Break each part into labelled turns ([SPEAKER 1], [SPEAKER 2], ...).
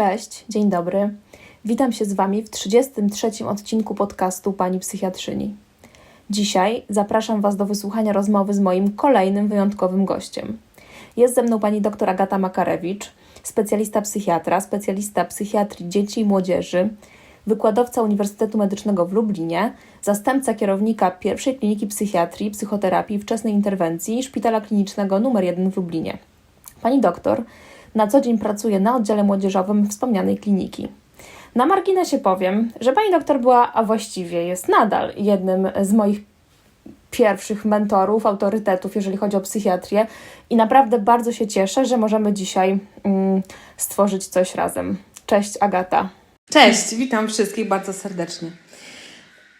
[SPEAKER 1] Cześć, dzień dobry. Witam się z Wami w 33 odcinku podcastu Pani Psychiatrzyni. Dzisiaj zapraszam Was do wysłuchania rozmowy z moim kolejnym wyjątkowym gościem. Jest ze mną pani dr Agata Makarewicz, specjalista psychiatra, specjalista psychiatrii dzieci i młodzieży, wykładowca Uniwersytetu Medycznego w Lublinie, zastępca kierownika pierwszej kliniki psychiatrii, psychoterapii i wczesnej interwencji Szpitala Klinicznego nr 1 w Lublinie. Pani doktor na co dzień pracuje na oddziale młodzieżowym wspomnianej kliniki. Na marginesie powiem, że pani doktor była, a właściwie jest nadal jednym z moich pierwszych mentorów, autorytetów, jeżeli chodzi o psychiatrię, i naprawdę bardzo się cieszę, że możemy dzisiaj mm, stworzyć coś razem. Cześć, Agata.
[SPEAKER 2] Cześć, witam wszystkich bardzo serdecznie.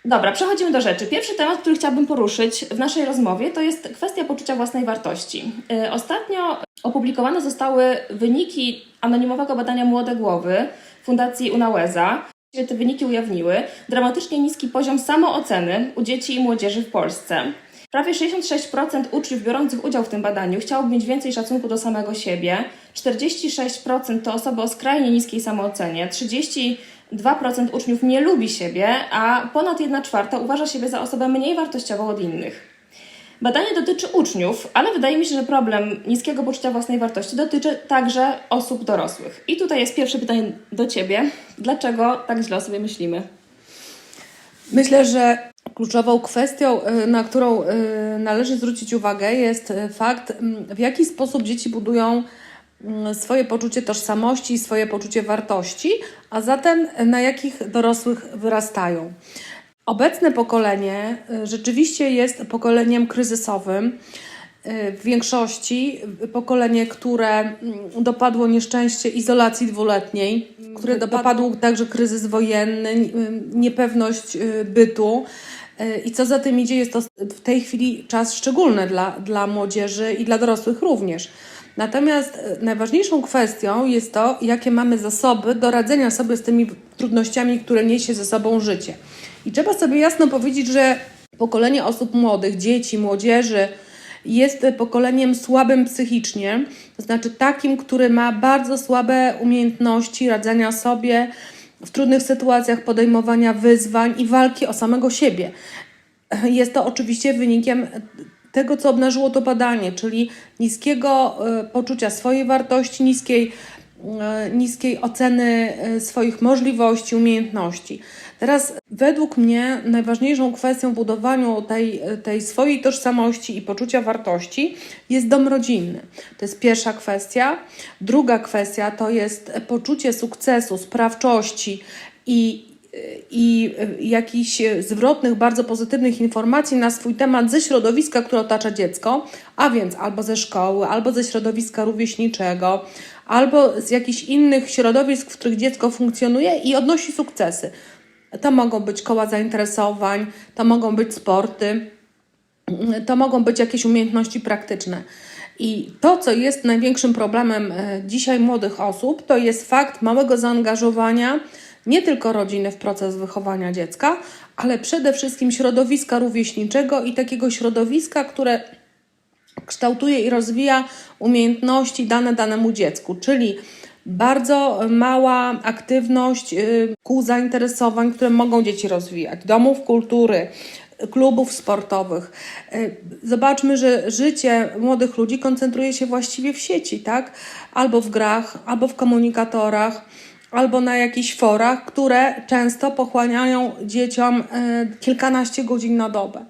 [SPEAKER 1] Dobra, przechodzimy do rzeczy. Pierwszy temat, który chciałabym poruszyć w naszej rozmowie, to jest kwestia poczucia własnej wartości. Yy, ostatnio opublikowane zostały wyniki anonimowego badania Młode Głowy Fundacji Unaweza. Te wyniki ujawniły dramatycznie niski poziom samooceny u dzieci i młodzieży w Polsce. Prawie 66% uczniów biorących udział w tym badaniu chciałoby mieć więcej szacunku do samego siebie, 46% to osoby o skrajnie niskiej samoocenie, 32% uczniów nie lubi siebie, a ponad 1 czwarta uważa siebie za osobę mniej wartościową od innych. Badanie dotyczy uczniów, ale wydaje mi się, że problem niskiego poczucia własnej wartości dotyczy także osób dorosłych. I tutaj jest pierwsze pytanie do Ciebie. Dlaczego tak źle o sobie myślimy?
[SPEAKER 2] Myślę, że kluczową kwestią, y, na którą y, należy zwrócić uwagę, jest y, fakt, mm, w jaki sposób dzieci budują mm, swoje poczucie tożsamości i swoje poczucie wartości, a zatem na jakich dorosłych wyrastają. Obecne pokolenie rzeczywiście jest pokoleniem kryzysowym. W większości pokolenie, które mm, dopadło nieszczęście izolacji dwuletniej, które dopadł także kryzys wojenny, niepewność bytu. I co za tym idzie, jest to w tej chwili czas szczególny dla, dla młodzieży i dla dorosłych również. Natomiast najważniejszą kwestią jest to, jakie mamy zasoby do radzenia sobie z tymi trudnościami, które niesie ze sobą życie. I trzeba sobie jasno powiedzieć, że pokolenie osób młodych, dzieci, młodzieży jest pokoleniem słabym psychicznie, to znaczy takim, który ma bardzo słabe umiejętności radzenia sobie w trudnych sytuacjach, podejmowania wyzwań i walki o samego siebie. Jest to oczywiście wynikiem tego, co obnażyło to badanie, czyli niskiego e, poczucia swojej wartości, niskiej, e, niskiej oceny e, swoich możliwości, umiejętności. Teraz według mnie najważniejszą kwestią w budowaniu tej, tej swojej tożsamości i poczucia wartości jest dom rodzinny. To jest pierwsza kwestia. Druga kwestia to jest poczucie sukcesu, sprawczości i i jakichś zwrotnych, bardzo pozytywnych informacji na swój temat ze środowiska, które otacza dziecko, a więc albo ze szkoły, albo ze środowiska rówieśniczego, albo z jakichś innych środowisk, w których dziecko funkcjonuje i odnosi sukcesy. To mogą być koła zainteresowań, to mogą być sporty, to mogą być jakieś umiejętności praktyczne. I to, co jest największym problemem e, dzisiaj młodych osób, to jest fakt małego zaangażowania nie tylko rodziny w proces wychowania dziecka, ale przede wszystkim środowiska rówieśniczego i takiego środowiska, które kształtuje i rozwija umiejętności dane danemu dziecku, czyli bardzo mała aktywność y, kół zainteresowań, które mogą dzieci rozwijać, domów kultury, klubów sportowych. Y, zobaczmy, że życie młodych ludzi koncentruje się właściwie w sieci, tak? Albo w grach, albo w komunikatorach, albo na jakichś forach, które często pochłaniają dzieciom y, kilkanaście godzin na dobę.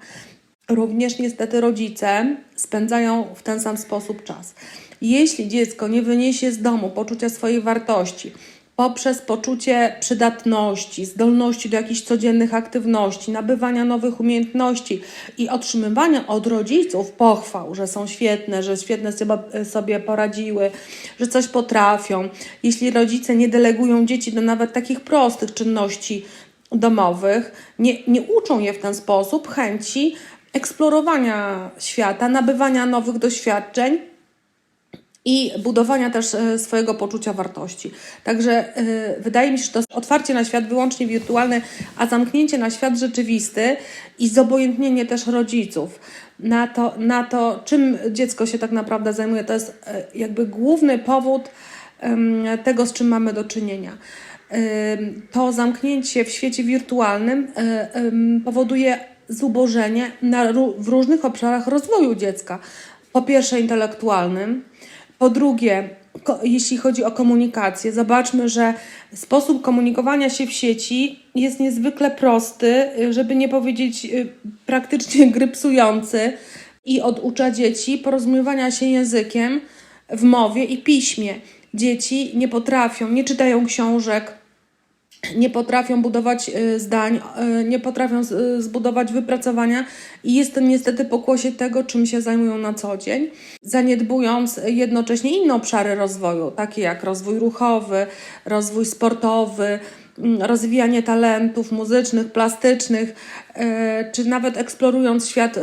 [SPEAKER 2] Również niestety rodzice spędzają w ten sam sposób czas. Jeśli dziecko nie wyniesie z domu poczucia swojej wartości, poprzez poczucie przydatności, zdolności do jakichś codziennych aktywności, nabywania nowych umiejętności i otrzymywania od rodziców pochwał, że są świetne, że świetne sobie poradziły, że coś potrafią. Jeśli rodzice nie delegują dzieci do nawet takich prostych czynności domowych, nie, nie uczą je w ten sposób chęci eksplorowania świata, nabywania nowych doświadczeń, i budowania też e, swojego poczucia wartości. Także yy, wydaje mi się, że to otwarcie na świat wyłącznie wirtualny, a zamknięcie na świat rzeczywisty i zobojętnienie też rodziców na to, na to czym dziecko się tak naprawdę zajmuje. To jest yy, jakby główny powód tego, z czym mamy do czynienia. To zamknięcie w świecie wirtualnym e, powoduje zubożenie na, w różnych obszarach rozwoju dziecka. Po pierwsze, intelektualnym, po drugie, jeśli chodzi o komunikację, zobaczmy, że sposób komunikowania się w sieci jest niezwykle prosty, y, żeby nie powiedzieć y, praktycznie grypsujący i oducza dzieci porozumiewania się językiem w mowie i piśmie. Dzieci nie potrafią, nie czytają książek, nie potrafią budować y, zdań, y, nie potrafią y, zbudować wypracowania i jest to niestety pokłosie tego, czym się zajmują na co dzień, zaniedbując jednocześnie inne obszary rozwoju, takie jak rozwój ruchowy, rozwój sportowy, mm, rozwijanie talentów muzycznych, plastycznych, czy nawet eksplorując świat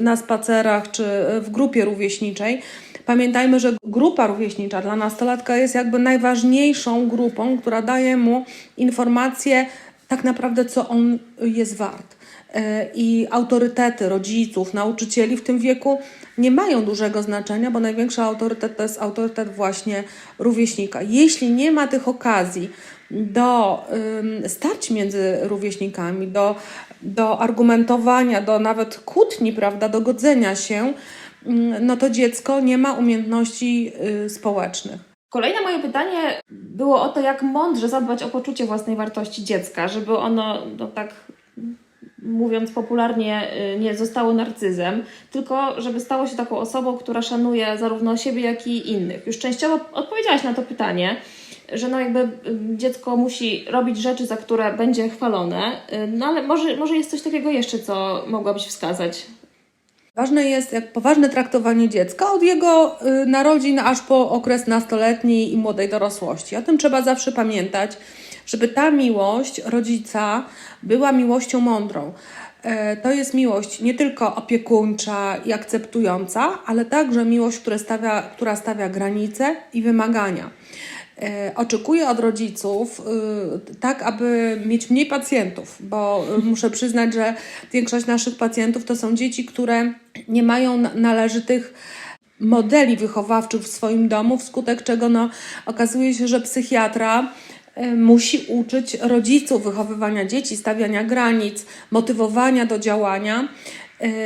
[SPEAKER 2] na spacerach, czy w grupie rówieśniczej. Pamiętajmy, że grupa rówieśnicza dla nastolatka jest jakby najważniejszą grupą, która daje mu informację tak naprawdę, co on jest wart. E, I autorytety rodziców, nauczycieli w tym wieku nie mają dużego znaczenia, bo największy autorytet to jest autorytet właśnie rówieśnika. Jeśli nie ma tych okazji do starć między rówieśnikami, do, do argumentowania, do nawet kłótni, prawda, do godzenia się, no to dziecko nie ma umiejętności y, społecznych.
[SPEAKER 1] Kolejne moje pytanie było o to, jak mądrze zadbać o poczucie własnej wartości dziecka, żeby ono, no tak mówiąc popularnie, y, nie zostało narcyzem, tylko żeby stało się taką osobą, która szanuje zarówno siebie, jak i innych. Już częściowo odpowiedziałaś na to pytanie, że no jakby y, dziecko musi robić rzeczy, za które będzie chwalone, no ale może, może jest coś takiego jeszcze, co mogłabyś wskazać?
[SPEAKER 2] Ważne jest jak poważne traktowanie dziecka od jego y, narodzin aż po okres nastoletniej i młodej dorosłości. O tym trzeba zawsze pamiętać, żeby ta miłość rodzica była miłością mądrą. E, To jest miłość nie tylko opiekuńcza i akceptująca, ale także miłość, która stawia, która stawia granice i wymagania. E, Oczekuję od rodziców y, tak, aby mieć mniej pacjentów, bo y, muszę przyznać, że większość naszych pacjentów to są dzieci, które nie mają na- należytych modeli wychowawczych w swoim domu, wskutek czego no, okazuje się, że psychiatra y, musi uczyć rodziców wychowywania dzieci, stawiania granic, motywowania do działania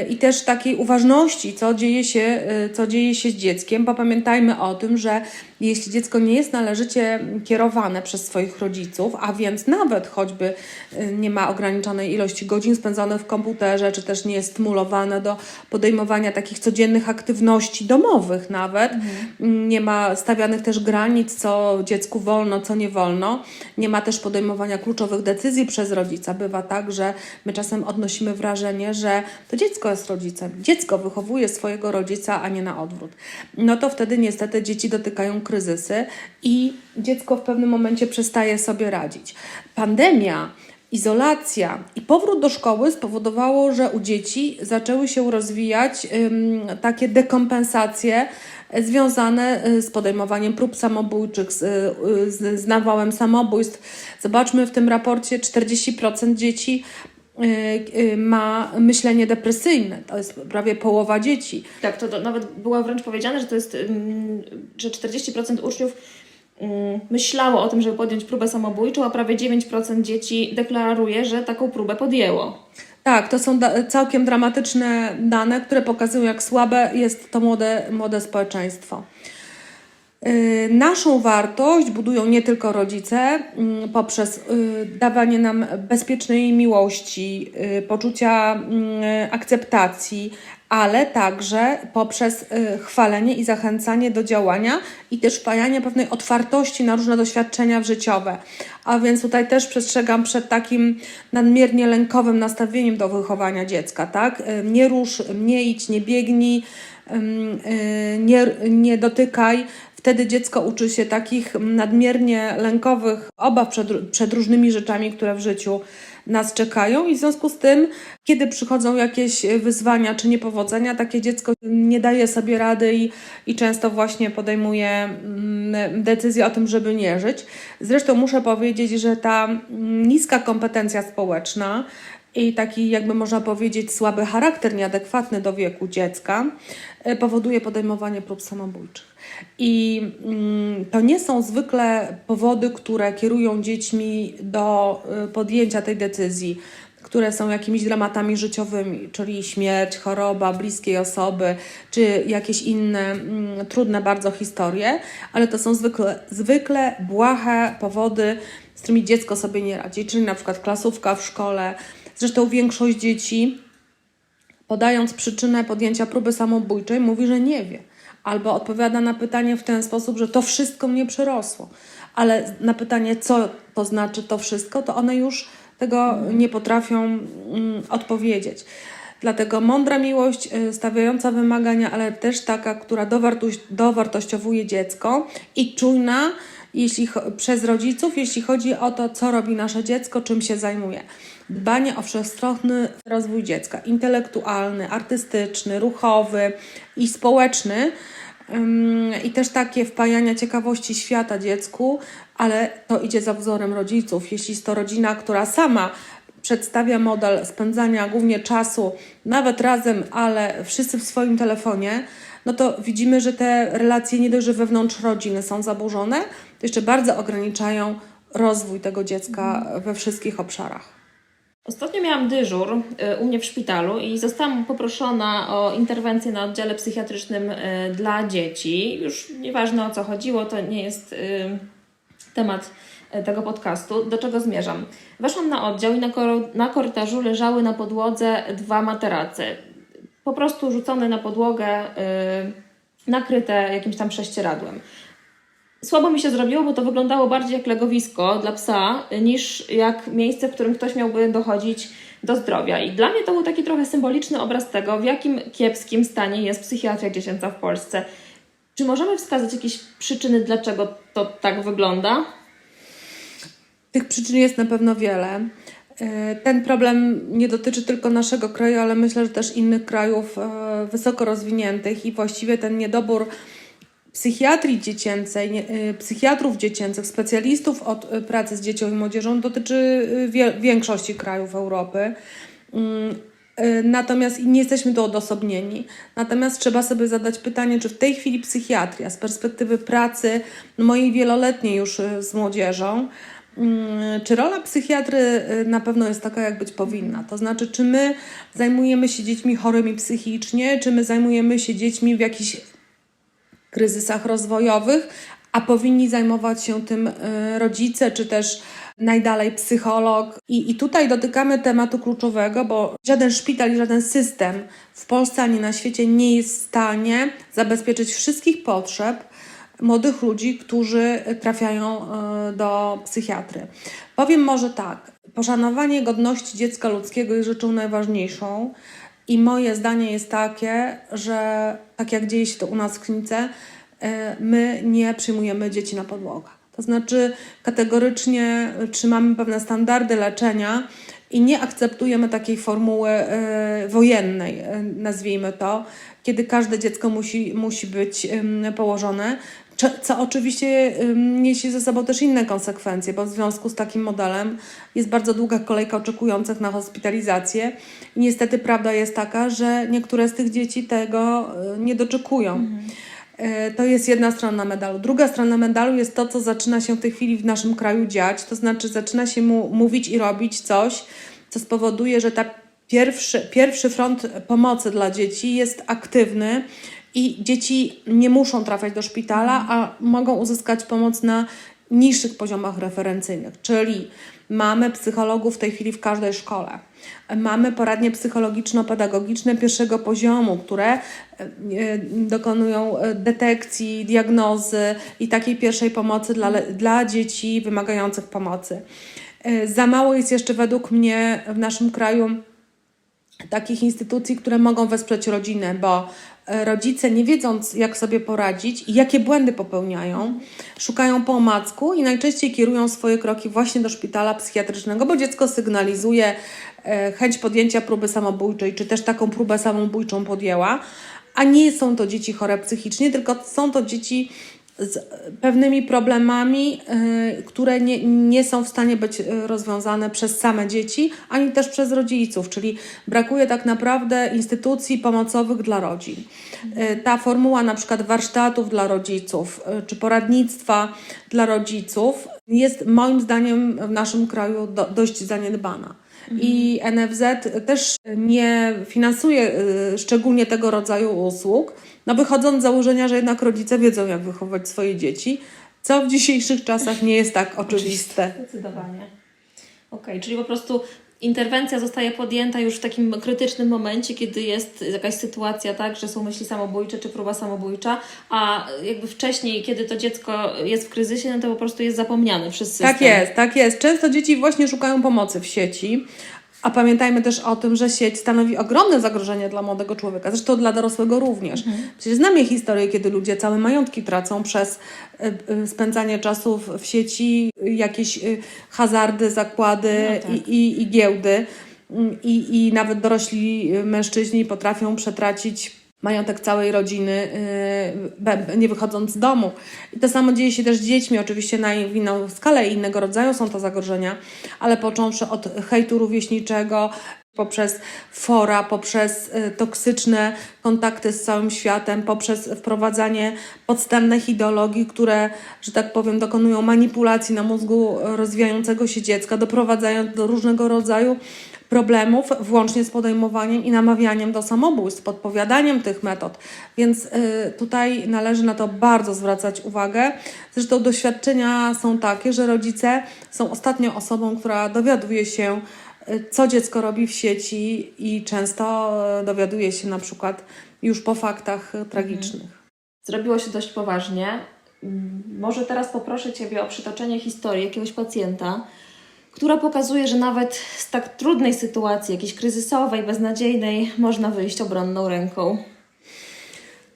[SPEAKER 2] i też takiej uważności, co dzieje, się, co dzieje się z dzieckiem, bo pamiętajmy o tym, że jeśli dziecko nie jest należycie kierowane przez swoich rodziców, a więc nawet choćby y, nie ma ograniczonej ilości godzin spędzonych w komputerze, czy też nie jest stymulowane do podejmowania takich codziennych aktywności domowych nawet, mm, nie ma stawianych też granic, co dziecku wolno, co nie wolno, nie ma też podejmowania kluczowych decyzji przez rodzica. Bywa tak, że my czasem odnosimy wrażenie, że to dziecko jest rodzicem. Dziecko wychowuje swojego rodzica, a nie na odwrót. No to wtedy niestety dzieci dotykają kryzysy i dziecko w pewnym momencie przestaje sobie radzić. Pandemia, izolacja i powrót do szkoły spowodowało, że u dzieci zaczęły się rozwijać ym, takie dekompensacje związane y, z podejmowaniem prób samobójczych, z, y, z, z nawałem samobójstw. Zobaczmy w tym raporcie 40% dzieci ma myślenie depresyjne. To jest prawie połowa dzieci.
[SPEAKER 1] Tak, to, to nawet było wręcz powiedziane, że to jest, że 40% uczniów myślało o tym, żeby podjąć próbę samobójczą, a prawie 9% dzieci deklaruje, że taką próbę podjęło.
[SPEAKER 2] Tak, to są da- całkiem dramatyczne dane, które pokazują, jak słabe jest to młode, młode społeczeństwo. Yy, Naszą wartość budują nie tylko rodzice mm, poprzez y, dawanie nam bezpiecznej miłości, y, poczucia mm, akceptacji, ale także poprzez y, chwalenie i zachęcanie do działania i też wpajanie pewnej otwartości na różne doświadczenia życiowe. A więc tutaj też przestrzegam przed takim nadmiernie lękowym nastawieniem do wychowania dziecka, tak? Y, Nie rusz, nie idź, nie biegnij, y, nie, nie dotykaj. Wtedy dziecko uczy się takich nadmiernie lękowych obaw przed, przed różnymi rzeczami, które w życiu nas czekają, i w związku z tym, kiedy przychodzą jakieś wyzwania czy niepowodzenia, takie dziecko nie daje sobie rady i, i często właśnie podejmuje mm, decyzję o tym, żeby nie żyć. Zresztą muszę powiedzieć, że ta mm, niska kompetencja społeczna i taki, jakby można powiedzieć, słaby charakter, nieadekwatny do wieku dziecka, y, powoduje podejmowanie prób samobójczych. I mm, to nie są zwykle powody, które kierują dziećmi do y, podjęcia tej decyzji, które są jakimiś dramatami życiowymi, czyli śmierć, choroba bliskiej osoby, czy jakieś inne mm, trudne bardzo historie, ale to są zwykle, zwykle błahe powody, z którymi dziecko sobie nie radzi, czyli na przykład klasówka w szkole. Zresztą większość dzieci, podając przyczynę podjęcia próby samobójczej, mówi, że nie wie. Albo odpowiada na pytanie w ten sposób, że to wszystko mnie przerosło. Ale na pytanie, co to znaczy to wszystko, to one już tego nie potrafią mm, odpowiedzieć. Dlatego mądra miłość, y, stawiająca wymagania, ale też taka, która dowartość, dowartościowuje dziecko i czujna jeśli, przez rodziców, jeśli chodzi o to, co robi nasze dziecko, czym się zajmuje. Dbanie o wszechstronny rozwój dziecka, intelektualny, artystyczny, ruchowy i społeczny. I też takie wpajania ciekawości świata dziecku, ale to idzie za wzorem rodziców. Jeśli jest to rodzina, która sama przedstawia model spędzania głównie czasu, nawet razem, ale wszyscy w swoim telefonie, no to widzimy, że te relacje nie dość, że wewnątrz rodziny są zaburzone, jeszcze bardzo ograniczają rozwój tego dziecka we wszystkich obszarach.
[SPEAKER 1] Ostatnio miałam dyżur y, u mnie w szpitalu i zostałam poproszona o interwencję na oddziale psychiatrycznym y, dla dzieci. Już nieważne o co chodziło, to nie jest y, temat tego podcastu. Do czego zmierzam? Weszłam na oddział i na, kor- na korytarzu leżały na podłodze dwa materace. Po prostu rzucone na podłogę, nakryte jakimś tam prześcieradłem. Słabo mi się zrobiło, bo to wyglądało bardziej jak legowisko dla psa, niż jak miejsce, w którym ktoś miałby dochodzić do zdrowia. I dla mnie to był taki trochę symboliczny obraz tego, w jakim kiepskim stanie jest psychiatria dziecięca w Polsce. Czy możemy wskazać jakieś przyczyny, dlaczego to tak wygląda?
[SPEAKER 2] Tych przyczyn jest na pewno wiele. E, Ten problem nie dotyczy tylko naszego kraju, ale myślę, że też innych krajów e, wysoko rozwiniętych i właściwie ten niedobór psychiatrii dziecięcej, e, psychiatrów dziecięcych, specjalistów od e, pracy z dziecią i młodzieżą dotyczy wie, większości krajów Europy. Mm, Natomiast nie jesteśmy tu odosobnieni. Natomiast trzeba sobie zadać pytanie, czy w tej chwili psychiatria z perspektywy pracy mojej wieloletniej już z młodzieżą, Mm, Czy rola psychiatry y, na pewno jest taka, jak być powinna? To znaczy, czy my zajmujemy się dziećmi chorymi psychicznie, czy my zajmujemy się dziećmi w jakichś kryzysach rozwojowych, a powinni zajmować się tym y, rodzice, czy też najdalej psycholog. I, I tutaj dotykamy tematu kluczowego, bo żaden szpital żaden system w Polsce ani na świecie nie jest w stanie zabezpieczyć wszystkich potrzeb młodych ludzi, którzy trafiają y, do psychiatry. Powiem może tak, poszanowanie godności dziecka ludzkiego jest rzeczą najważniejszą i moje zdanie jest takie, że tak jak dzieje się to u nas w klinice, y, my nie przyjmujemy dzieci na podłogę. To znaczy kategorycznie trzymamy pewne standardy leczenia i nie akceptujemy takiej formuły y, wojennej, y, nazwijmy to, kiedy każde dziecko musi, musi być położone, co oczywiście niesie ze sobą też inne konsekwencje, bo w związku z takim modelem jest bardzo długa kolejka oczekujących na hospitalizację i niestety prawda jest taka, że niektóre z tych dzieci tego y, nie doczekują. E, To jest jedna strona medalu. Druga strona medalu jest to, co zaczyna się w tej chwili w naszym kraju dziać, to znaczy zaczyna się mu mówić i robić coś, co spowoduje, że ta pierwszy, pierwszy front pomocy dla dzieci jest aktywny i dzieci nie muszą trafiać do szpitala, a mogą uzyskać pomoc na niższych poziomach referencyjnych, czyli mamy psychologów w tej chwili w każdej szkole. Mamy poradnie psychologiczno-pedagogiczne pierwszego poziomu, które e, e, dokonują e, detekcji, diagnozy i takiej pierwszej pomocy dla, dla dzieci wymagających pomocy. Za mało jest jeszcze według mnie w naszym kraju takich instytucji, które mogą wesprzeć rodzinę, bo rodzice, nie wiedząc, jak sobie poradzić i jakie błędy popełniają, szukają po omacku i najczęściej kierują swoje kroki właśnie do szpitala psychiatrycznego, bo dziecko sygnalizuje e, chęć podjęcia próby samobójczej, czy też taką próbę samobójczą podjęła, a nie są to dzieci chore psychicznie, tylko są to dzieci z pewnymi problemami, y, które nie, nie są w stanie być y, rozwiązane przez same dzieci, ani też przez rodziców, czyli brakuje tak naprawdę instytucji pomocowych dla rodzin. Y, Ta formuła na przykład warsztatów dla rodziców, czy poradnictwa dla rodziców jest moim zdaniem w naszym kraju do, dość zaniedbana. I NFZ też nie finansuje y, szczególnie tego rodzaju usług, no wychodząc z założenia, że jednak rodzice wiedzą, jak wychować swoje dzieci, co w dzisiejszych czasach nie jest tak oczywiste.
[SPEAKER 1] Zdecydowanie. Okej, czyli po prostu interwencja zostaje podjęta już w takim krytycznym momencie, kiedy jest jakaś sytuacja, tak, że są myśli samobójcze czy próba samobójcza, a jakby wcześniej, kiedy to dziecko jest w kryzysie, no to po prostu jest zapomniane przez system.
[SPEAKER 2] Tak jest, tak jest. Często dzieci właśnie szukają pomocy w sieci. A pamiętajmy też o tym, że sieć stanowi ogromne zagrożenie dla młodego człowieka, zresztą dla dorosłego również. Przecież znamy historię, kiedy ludzie całe majątki tracą przez y, y, spędzanie czasu w- sieci, jakieś y, hazardy, zakłady
[SPEAKER 1] No tak.
[SPEAKER 2] i, i, i giełdy. Mm, I, I nawet dorośli mężczyźni potrafią przetracić majątek całej rodziny, y, nie wychodząc z domu. I to samo dzieje się też z dziećmi, oczywiście na inną skalę i innego rodzaju są to zagrożenia, ale począwszy od hejtu rówieśniczego, poprzez fora, poprzez y, toksyczne kontakty z całym światem, poprzez wprowadzanie podstępnych ideologii, które, że tak powiem, dokonują manipulacji na mózgu rozwijającego się dziecka, doprowadzając do różnego rodzaju problemów, włącznie z podejmowaniem i namawianiem do samobójstw, podpowiadaniem tych metod. Więc y, tutaj należy na to bardzo zwracać uwagę. Zresztą doświadczenia są takie, że rodzice są ostatnią osobą, która dowiaduje się, y, co dziecko robi w sieci i często y, dowiaduje się na przykład już po faktach tragicznych.
[SPEAKER 1] Zrobiło się dość poważnie. Może teraz poproszę Ciebie o przytoczenie historii jakiegoś pacjenta, która pokazuje, że nawet z tak trudnej sytuacji, jakiejś kryzysowej, beznadziejnej, można wyjść obronną ręką.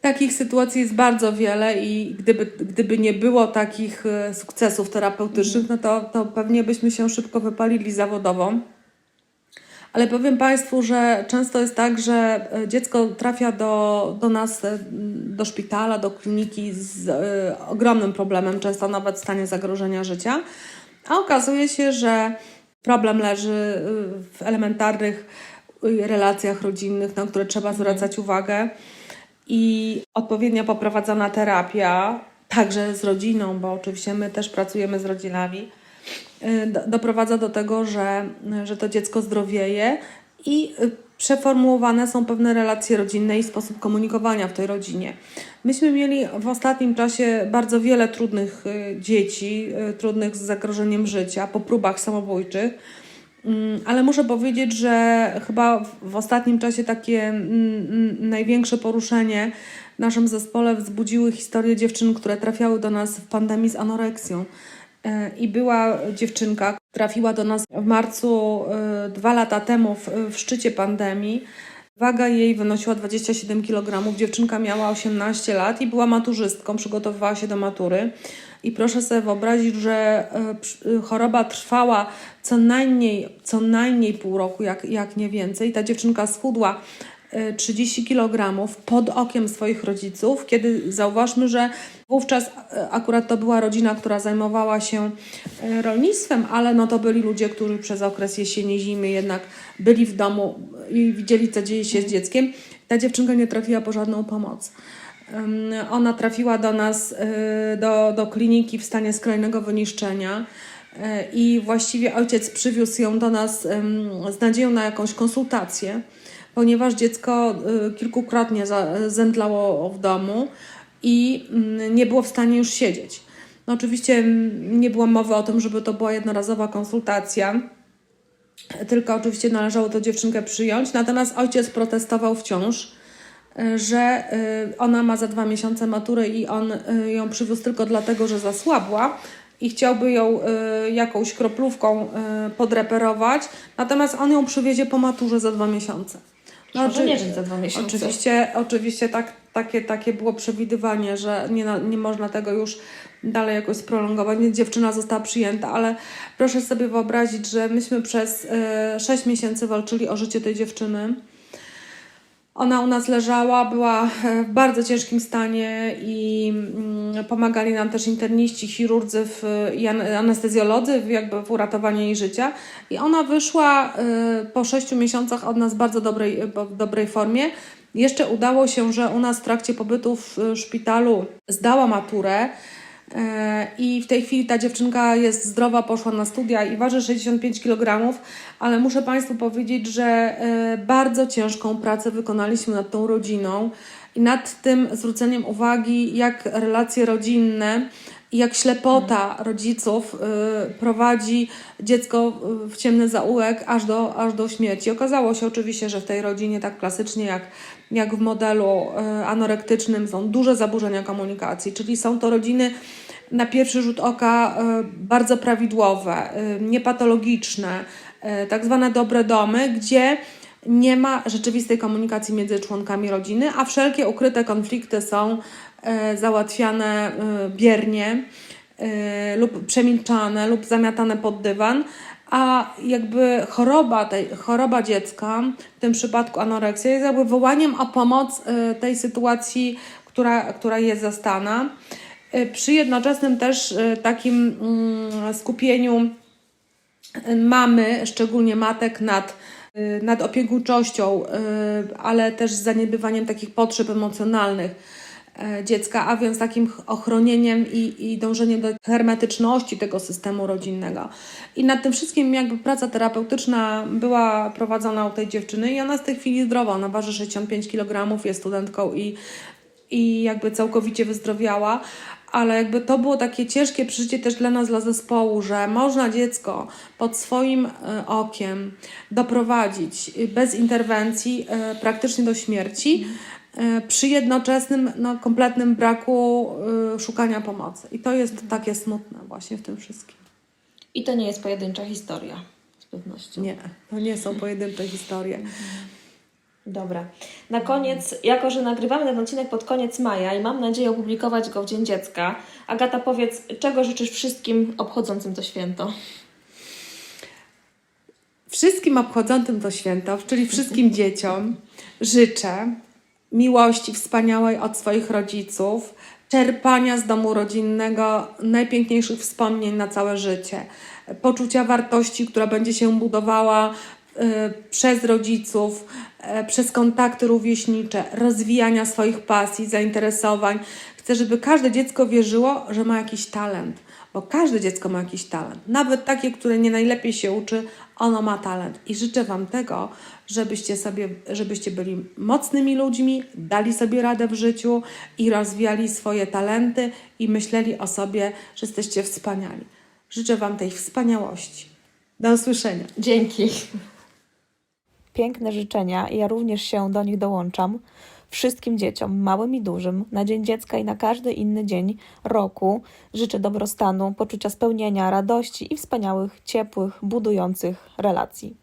[SPEAKER 2] Takich sytuacji jest bardzo wiele i gdyby, gdyby nie było takich e, sukcesów terapeutycznych, no to, to pewnie byśmy się szybko wypalili zawodowo. Ale powiem Państwu, że często jest tak, że e, dziecko trafia do, do nas, e, do szpitala, do kliniki z e, ogromnym problemem, często nawet w stanie zagrożenia życia, a okazuje się, że problem leży e, w elementarnych e, relacjach rodzinnych, na które trzeba zwracać uwagę. I odpowiednio poprowadzona terapia, także z rodziną, bo oczywiście my też pracujemy z rodzinami, y, do, doprowadza do tego, że, że to dziecko zdrowieje i y, przeformułowane są pewne relacje rodzinne i sposób komunikowania w tej rodzinie. Myśmy mieli w ostatnim czasie bardzo wiele trudnych y, dzieci, y, trudnych z zagrożeniem życia, po próbach samobójczych. Mm, Ale muszę powiedzieć, że chyba w- ostatnim czasie takie mm, mm, największe poruszenie w naszym zespole wzbudziły historie dziewczyn, które trafiały do nas w pandemii z anoreksją. E, I była dziewczynka, trafiła do nas w marcu e, dwa lata temu w, w szczycie pandemii. Waga jej wynosiła 27 kg. Dziewczynka miała 18 lat i była maturzystką, przygotowywała się do matury. I proszę sobie wyobrazić, że e, choroba trwała co najmniej, co najmniej pół roku, jak, jak nie więcej. Ta dziewczynka schudła 30 kg pod okiem swoich rodziców, kiedy zauważmy, że wówczas e, akurat to była rodzina, która zajmowała się e, rolnictwem, ale no to byli ludzie, którzy przez okres jesieni, zimy jednak byli w domu i widzieli, co dzieje się z dzieckiem. Ta dziewczynka nie trafiła po żadną pomoc. Ona trafiła do nas, y, do, do kliniki w stanie skrajnego wyniszczenia. I właściwie ojciec przywiózł ją do nas z nadzieją na jakąś konsultację, ponieważ dziecko y, kilkukrotnie zemdlało w domu i mm, nie było w stanie już siedzieć. No oczywiście mm, nie było mowy o tym, żeby to była jednorazowa konsultacja, tylko oczywiście należało tę dziewczynkę przyjąć. Natomiast ojciec protestował wciąż, y, że y, ona ma za dwa miesiące maturę i on ją przywiózł tylko dlatego, że zasłabła i chciałby ją jakąś kroplówką podreperować. Natomiast on ją przywiezie po maturze za dwa miesiące.
[SPEAKER 1] Może
[SPEAKER 2] oczy-
[SPEAKER 1] nie żyć za dwa miesiące.
[SPEAKER 2] Oczywiście, oczywiście tak, takie, takie było przewidywanie, że nie, nie można tego już dalej jakoś sprolongować, więc dziewczyna została przyjęta, ale proszę sobie wyobrazić, że myśmy przez e, 6 miesięcy walczyli o życie tej dziewczyny. Ona u nas leżała, była e, w bardzo ciężkim stanie i mm, pomagali nam też interniści, chirurdzy w, i an- anestezjolodzy w, jakby w uratowaniu jej życia. I ona wyszła e, po sześciu miesiącach od nas w bardzo dobrej, w dobrej formie. Jeszcze udało się, że u nas w trakcie pobytu w e, szpitalu zdała maturę. I w tej chwili ta dziewczynka jest zdrowa, poszła na studia i waży 65 kg, ale muszę Państwu powiedzieć, że e, bardzo ciężką pracę wykonaliśmy nad tą rodziną i nad tym zwróceniem uwagi, jak relacje rodzinne i jak ślepota rodziców y, prowadzi dziecko y, w ciemny zaułek aż do, aż do śmierci. Okazało się oczywiście, że w tej rodzinie, tak klasycznie jak, jak w modelu y, anorektycznym, są duże zaburzenia komunikacji, czyli są to rodziny na pierwszy rzut oka y, bardzo prawidłowe, y, niepatologiczne, y, tak zwane dobre domy, gdzie nie ma rzeczywistej komunikacji między członkami rodziny, a wszelkie ukryte konflikty są załatwiane e, biernie e, lub przemilczane lub zamiatane pod dywan, a jakby choroba, tej, choroba dziecka, w tym przypadku anoreksja, jest jakby wołaniem o pomoc e, tej sytuacji, która, która jest zastana, e, przy jednoczesnym też e, takim mm, skupieniu mamy, szczególnie matek, nad, nad opiekuńczością, ale też zaniedbywaniem takich potrzeb emocjonalnych. e, dziecka, a więc takim ochronieniem i, i dążeniem do hermetyczności tego systemu rodzinnego. I nad tym wszystkim jakby praca terapeutyczna była prowadzona u tej dziewczyny i ona jest w tej chwili zdrowa, ona waży 65 kg, jest studentką i, i jakby całkowicie wyzdrowiała, ale jakby to było takie ciężkie przeżycie też dla nas, dla zespołu, że można dziecko pod swoim e, okiem doprowadzić e, bez interwencji e, praktycznie do śmierci, e, przy jednoczesnym no, kompletnym braku e, szukania pomocy. I to jest takie smutne właśnie w tym wszystkim.
[SPEAKER 1] I to nie jest pojedyncza historia, z pewnością.
[SPEAKER 2] Nie, to nie są pojedyncze historie.
[SPEAKER 1] Dobra. Na koniec, jako że nagrywamy ten odcinek pod koniec maja i mam nadzieję opublikować go w Dzień Dziecka, Agata, powiedz, czego życzysz wszystkim obchodzącym to święto?
[SPEAKER 2] Wszystkim obchodzącym to święto, czyli wszystkim dzieciom, życzę miłości wspaniałej od swoich rodziców, czerpania z domu rodzinnego najpiękniejszych wspomnień na całe życie, poczucia wartości, która będzie się budowała y, przez rodziców, y, przez kontakty rówieśnicze, rozwijania swoich pasji, zainteresowań. Chcę, żeby każde dziecko wierzyło, że ma jakiś talent, bo każde dziecko ma jakiś talent, nawet takie, które nie najlepiej się uczy, ono ma talent. I życzę Wam tego, żebyście sobie, żebyście byli mocnymi ludźmi, dali sobie radę w życiu i rozwijali swoje talenty i myśleli o sobie, że jesteście wspaniali. Życzę Wam tej wspaniałości. Do usłyszenia.
[SPEAKER 1] Dzięki. Piękne życzenia, ja również się do nich dołączam. Wszystkim dzieciom, małym i dużym, na Dzień Dziecka i na każdy inny dzień roku życzę dobrostanu, poczucia spełnienia, radości i wspaniałych, ciepłych, budujących relacji.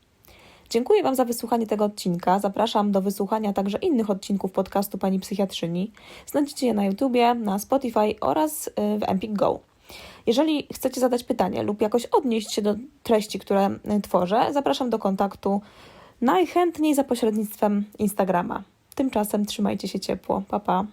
[SPEAKER 1] Dziękuję Wam za wysłuchanie tego odcinka. Zapraszam do wysłuchania także innych odcinków podcastu Pani Psychiatrzyni. Znajdziecie je na YouTubie, na Spotify oraz y, w Empik Go. Jeżeli chcecie zadać pytanie lub jakoś odnieść się do treści, które y, tworzę, zapraszam do kontaktu najchętniej za pośrednictwem Instagrama. Tymczasem trzymajcie się ciepło. Pa, pa.